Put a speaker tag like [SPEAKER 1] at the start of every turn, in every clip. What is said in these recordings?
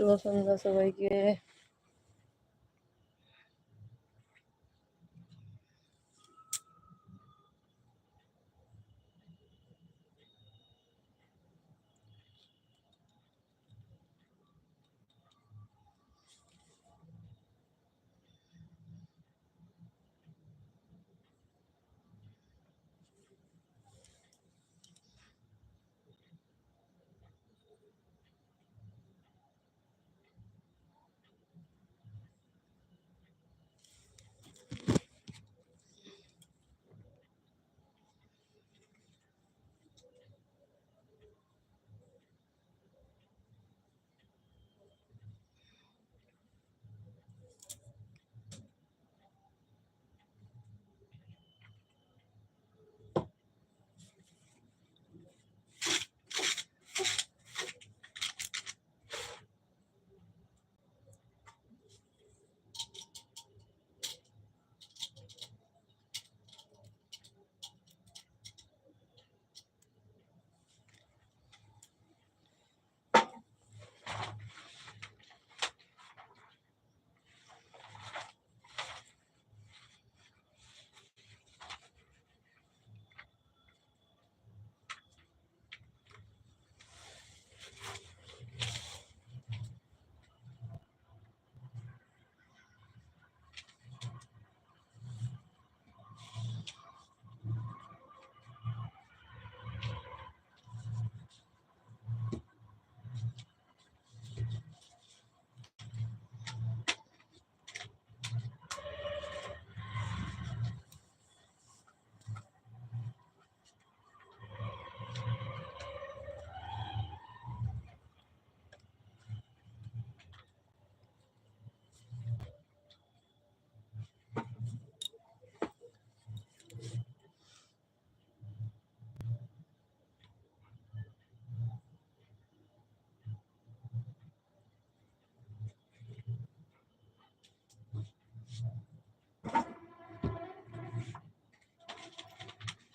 [SPEAKER 1] শুভ সন্ধ্যা সবাইকে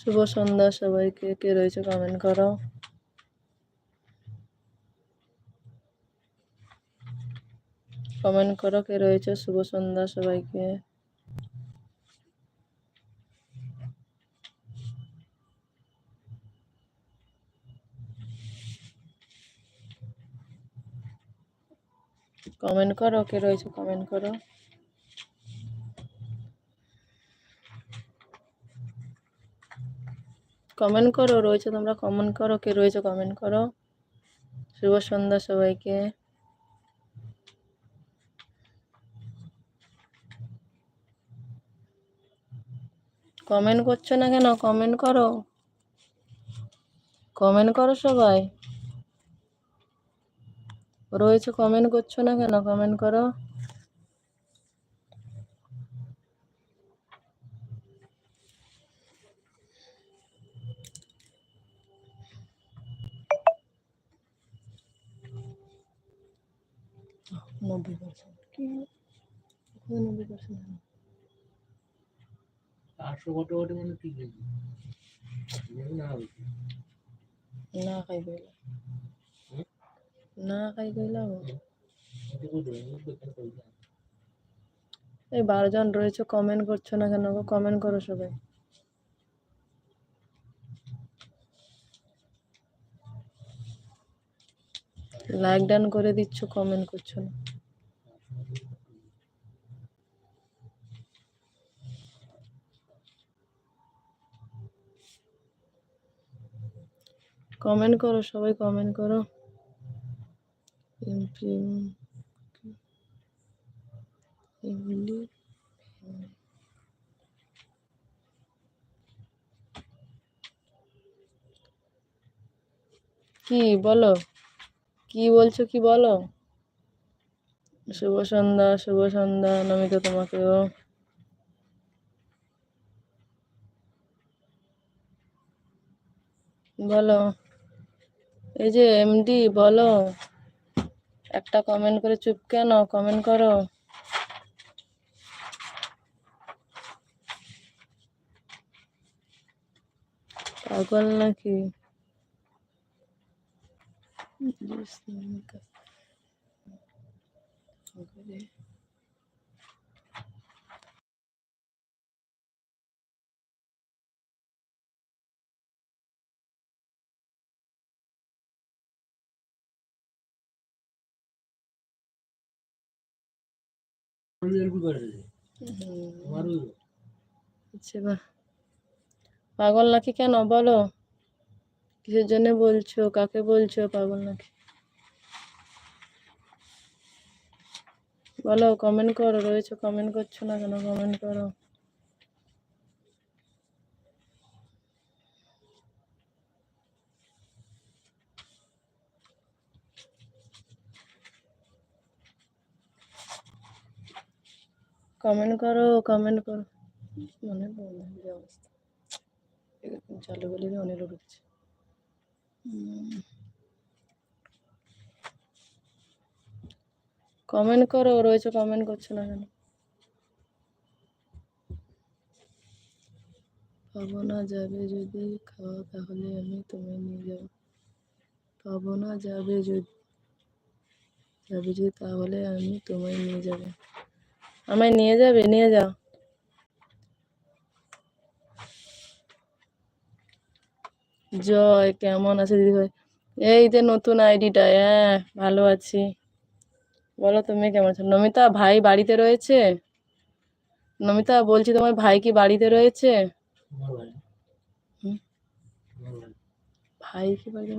[SPEAKER 1] শুভ সন্ধ্যা সবাইকে। কে রয়েছে কমেন্ট করো? কমেন্ট করো কে রয়েছে? শুভ সন্ধ্যা সবাইকে। কমেন্ট করো, কে রয়েছে কমেন্ট করো? কমেন্ট করো, রয়েছে তোমরা কমেন্ট করো, কে রয়েছে কমেন্ট করো। শুভ সন্ধ্যা সবাইকে। কমেন্ট করছ না কেন? কমেন্ট করো। কমেন্ট করো সবাই। রয়েছে কমেন্ট করছ না কেন? কমেন্ট করো।
[SPEAKER 2] আটশো কত কত মানে আছে না
[SPEAKER 1] না খাই না খাই এই বারো জন রয়েছে কমেন্ট করছ না কেন কমেন্ট করো সবাই। লাইক ডান করে দিচ্ছ কমেন্ট করছ না। কমেন্ট করো, সবাই কমেন্ট করো। কি বলো? কি বলছো কি বলো? শুভ সন্ধ্যা শুভ সন্ধ্যা, নমিতা তোমাকেও। বলো। এই যে এমডি বলো। একটা কমেন্ট করে চুপ কেন? কমেন্ট করো। পাগল নাকি? পাগল নাকি কেন বলো? কিসের জন্য বলছো? কাকে বলছো পাগল নাকি? বলো কমেন্ট করো। রয়েছে কমেন্ট করছ না কেন? কমেন্ট করো। কমেন্ট করো কমেন্ট করো। মনে অবস্থা। চালু বলে অনেক উঠছে। কমেন্ট করো, রয়েছে কমেন্ট করছ না কেন? পাবো না যাবে যদি খাওয়া তাহলে আমি তোমায় নিয়ে যাব। পাবো না যাবে যদি যাবে যদি, তাহলে আমি তোমায় নিয়ে যাবে। আমায় নিয়ে যাবে? নিয়ে যাও। জয়, কেমন আছে দিদিভাই এই যে নতুন আইডিটা হ্যাঁ ভালো আছি। বলো তুমি কেমন আছো? নমিতা, ভাই বাড়িতে রয়েছে? নমিতা, বলছি তোমার ভাই কি বাড়িতে রয়েছে? ভাই কি বাড়িতে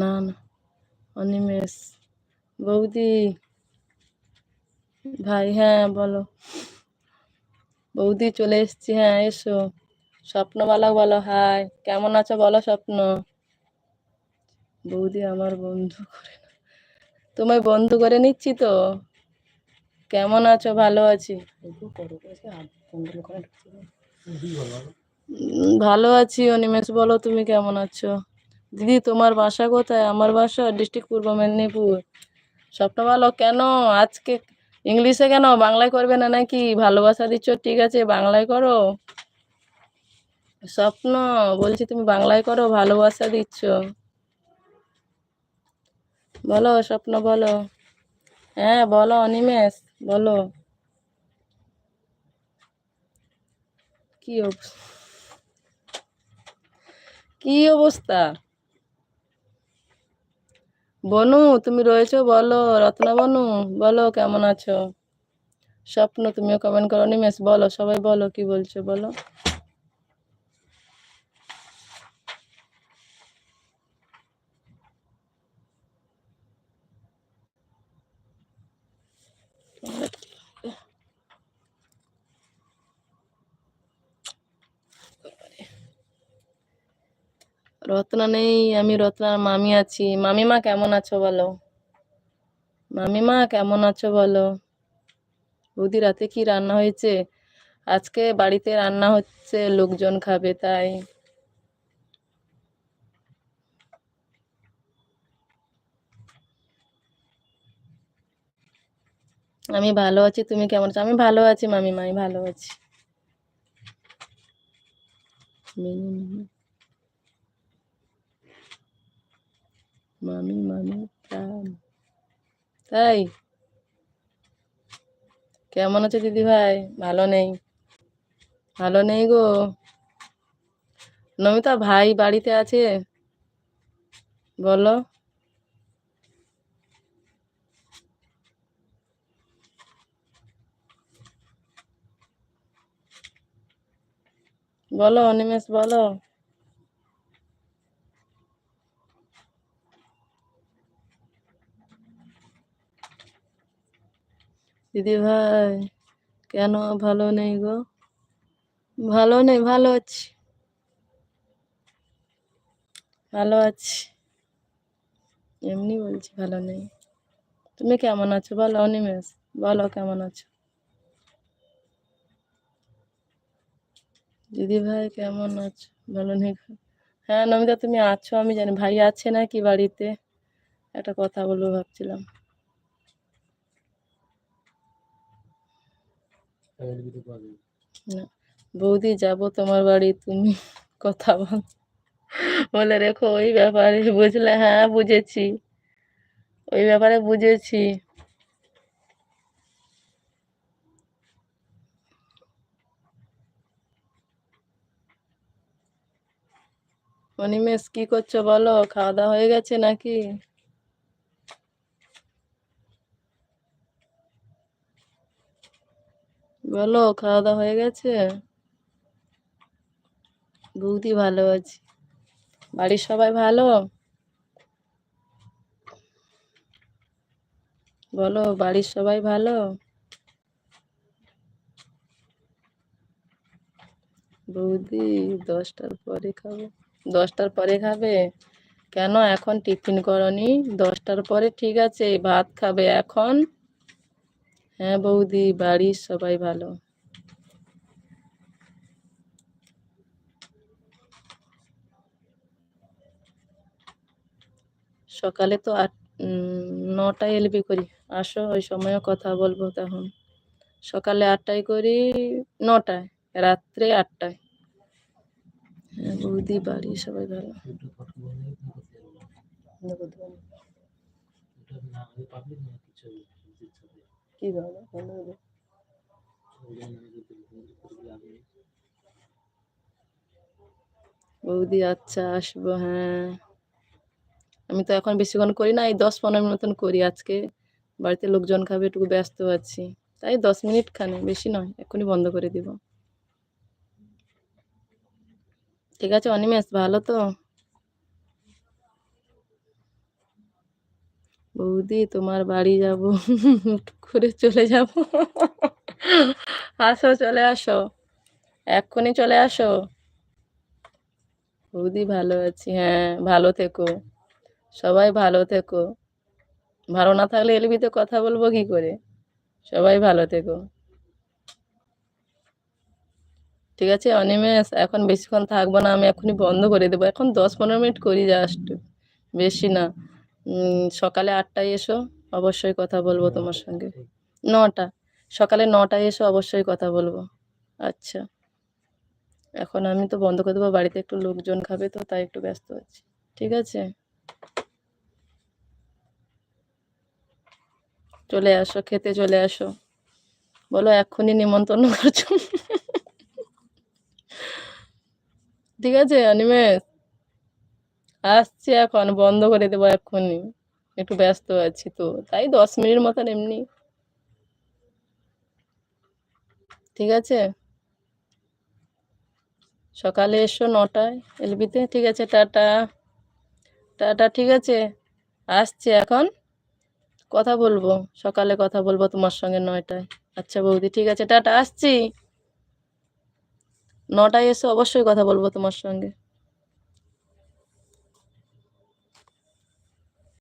[SPEAKER 1] না না, অনিমেষ। বৌদি ভাই হ্যাঁ বলো। বৌদি চলে এসছি হ্যাঁ এসো। স্বপ্নবালা বলো, হাই। কেমন আছো বলো, স্বপ্ন? বৌদি আমার বন্ধু করে তোমায় বন্ধু করে নিচ্ছি তো? কেমন আছো? ভালো আছি। ভালো আছি, অনিমেষ। বলো, তুমি কেমন আছো? দিদি, তোমার বাসা কোথায়? আমার বাসা ডিস্ট্রিক্ট পূর্ব মেদিনীপুর। স্বপ্ন ভালো কেন? আজকে ইংলিশে কেন? বাংলায় করবে না নাকি? ভালোবাসা দিচ্ছ, ঠিক আছে, বাংলায় করো। স্বপ্ন, বলছি তুমি বাংলায় করো, ভালোবাসা দিচ্ছ। বলো, স্বপ্ন বলো। হ্যাঁ বলো, অনিমেষ, বলো। কি অবস্থা? কি অবস্থা? বনু, তুমি রয়েছো? বলো, রত্না বনু, বলো, কেমন আছো? স্বপ্ন, তুমিও কমেন্ট করো নিমেষ বলো, সবাই বলো, কি বলছো, বলো। রত্না নেই, আমি রত্নার মামি আছি। মামিমা, কেমন আছো বলো? মামিমা, কেমন আছো বলো? বৌদি, রাতে কি রান্না হয়েছে? আজকে বাড়িতে রান্না হচ্ছে, লোকজন খাবে, তাই। আমি ভালো আছি, তুমি কেমন আছো? আমি ভালো আছি, মামিমা, আমি ভালো আছি মিনি মিনি মামি মামি প্রাণ তাই কেমন আছে দিদি ভাই? ভালো নেই। ভালো নেই গো। নমিতা ভাই বাড়িতে আছে? বলো। বলো, অনিমেষ, বলো। দিদি ভাই, কেন ভালো নেই গো? ভালো নেই, ভালো আছি। ভালো আছি। এমনি বলছি ভালো নেই। তুমি কেমন আছো? বলো, অনিমেষ, বলো কেমন আছো? দিদি ভাই, কেমন আছো? ভালো নেই? হ্যাঁ নমিতা, তুমি আছো, আমি জানি। ভাই আছে নাকি বাড়িতে? একটা কথা বলব ভাবছিলাম। বৌদি, যাব তোমার বাড়ি, তুমি কথা বল। বলে রেখো ওই ব্যাপারে বুঝলে হ্যাঁ বুঝেছি। ওই ব্যাপারে বুঝেছি। অনিমেষ, কি করছ বলো? খাওয়া দাওয়া হয়ে গেছে নাকি? বলো খাওয়া দাওয়া হয়ে গেছে? বৌদি ভালো আছি। বাড়ির সবাই ভালো? বলো, বাড়ির সবাই ভালো? বৌদি, দশটার পরে খাব। দশটার পরে খাবে? কেন এখন টিফিন করনি? দশটার পরে ঠিক আছে, ভাত খাবে এখন? হ্যাঁ বৌদি বাড়ির সবাই ভালো। সকালে তো আট নটায় এলবি করি। আসো, ওই সময়ও কথা বলব তখন। সকালে আটটায় করি, নটায়, রাত্রে আটটায়। হ্যাঁ বৌদি, বাড়ি সবাই ভালো।
[SPEAKER 2] না
[SPEAKER 1] কি ভালো ভালো
[SPEAKER 2] আমি
[SPEAKER 1] বৌদি আচ্ছা আসব হ্যাঁ। আমি তো এখন বেশিক্ষণ করি না, এই দশ পনেরো মিনিট মতন করি আজকে। বাড়িতে লোকজন খাবে, একটু ব্যস্ত আছি। তাই দশ মিনিট খানে, বেশি নয়, এক্ষুনি বন্ধ করে দিব। ঠিক আছে, অনিমেষ, ভালো তো? বৌদি, তোমার বাড়ি যাব। করে চলে যাব। আসো, চলে আসো। এক্ষুনি চলে আসো। বৌদি, ভালো আছি। হ্যাঁ ভালো থেকো। সবাই ভালো থেকো। ভালো না থাকলে এলবিতে কথা বলব কি করে? সবাই ভালো থেকো। ঠিক আছে, অনিমেষ, এখন বেশিক্ষণ থাকব না, আমি এখনই বন্ধ করে দেবো। এখন দশ পনেরো মিনিট করি জাস্ট বেশি না। সকালে আটটায় এসো অবশ্যই কথা বলব তোমার সঙ্গে। নটা সকালে নটায় এসো অবশ্যই কথা বলব। আচ্ছা। এখন আমি তো বন্ধ করে দেবো বাড়িতে একটু লোকজন খাবে তো তাই একটু ব্যস্ত আছি। ঠিক আছে? চলে আসো খেতে চলে আসো। বলো এক্ষুনি নিমন্ত্রণ করছ। ঠিক আছে অনিমেষ? আসছি এখন, বন্ধ করে দেবো এক্ষুনি। একটু ব্যস্ত আছি তো, তাই দশ মিনিট মতন এমনি। ঠিক আছে? সকালে এসো নটায়, এলবিতে। ঠিক আছে, টাটা। টাটা, ঠিক আছে? আসছি এখন। কথা বলব, সকালে কথা বলব তোমার সঙ্গে নয়টায়। আচ্ছা বৌদি, ঠিক আছে, টাটা, আসছি। নটায় এসে, অবশ্যই কথা বলব তোমার সঙ্গে।